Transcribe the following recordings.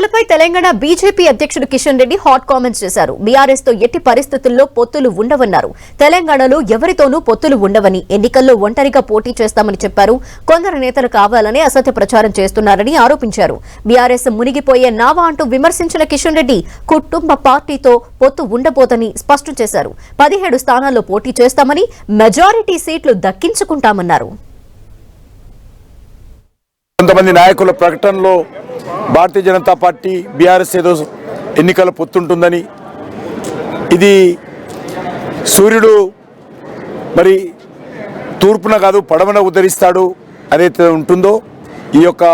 నేతలపై తెలంగాణ బీజేపీ అధ్యక్షుడు Kishan Reddy hot comments చేశారు. బీఆర్ఎస్తో ఎట్టి పరిస్థితుల్లో పొత్తులు ఉండవన్నారు. తెలంగాణలో ఎవరితోనూ పొత్తులు ఉండవని ఎన్నికల్లో ఒంటరిగా పోటీ చేస్తామని చెప్పారు. కొందరు నేతలు కావాలని అసత్య ప్రచారం చేస్తున్నారని ఆరోపించారు. బీఆర్ఎస్ మునిగిపోయే నావా అంటూ విమర్శించిన కిషన్ రెడ్డి కుటుంబ పార్టీతో పొత్తు ఉండబోదని స్పష్టం చేశారు. పదిహేడు స్థానాల్లో పోటీ చేస్తామని మెజారిటీ సీట్లు దక్కించుకుంటామన్నారు. కొంతమంది నాయకుల ప్రకటనలో భారతీయ జనతా పార్టీ బీఆర్ఎస్ ఏదో ఎన్నికల పొత్తుంటుందని ఇది సూర్యుడు మరి తూర్పున కాదు పడమన ఉద్ధరిస్తాడు అదైతే ఉంటుందో ఈ యొక్క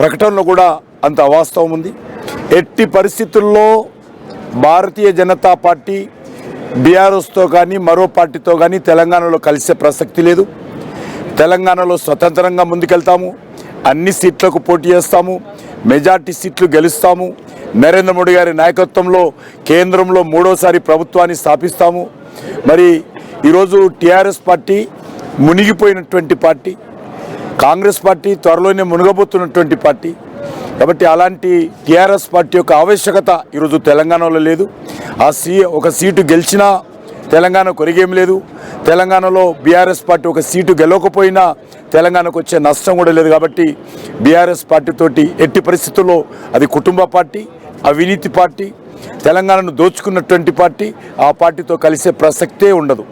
ప్రకటనలో కూడా అంత అవాస్తవం ఉంది. ఎట్టి పరిస్థితుల్లో భారతీయ జనతా పార్టీ బీఆర్ఎస్తో కానీ మరో పార్టీతో కానీ తెలంగాణలో కలిసే ప్రసక్తి లేదు. తెలంగాణలో స్వతంత్రంగా ముందుకెళ్తాము అన్ని సీట్లకు పోటీ చేస్తాము మెజార్టీ సీట్లు గెలుస్తాము. నరేంద్ర మోడీ గారి నాయకత్వంలో కేంద్రంలో మూడోసారి ప్రభుత్వాన్ని స్థాపిస్తాము. మరి ఈరోజు టీఆర్ఎస్ పార్టీ మునిగిపోయినటువంటి పార్టీ కాంగ్రెస్ పార్టీ త్వరలోనే మునగబోతున్నటువంటి పార్టీ. కాబట్టి అలాంటి టీఆర్ఎస్ పార్టీ యొక్క ఆవశ్యకత ఈరోజు తెలంగాణలో లేదు. ఆ సీ ఒక సీటు గెలిచినా తెలంగాణ కొరిగేం లేదు. తెలంగాణలో బీఆర్ఎస్ పార్టీ ఒక సీటు గెలవకపోయినా తెలంగాణకు వచ్చే నష్టం కూడా లేదు కాబట్టి బీఆర్ఎస్ పార్టీతోటి ఎట్టి పరిస్థితుల్లో అది కుటుంబ పార్టీ అవినీతి పార్టీ తెలంగాణను దోచుకున్నటువంటి పార్టీ ఆ పార్టీతో కలిసే ప్రసక్తే ఉండదు.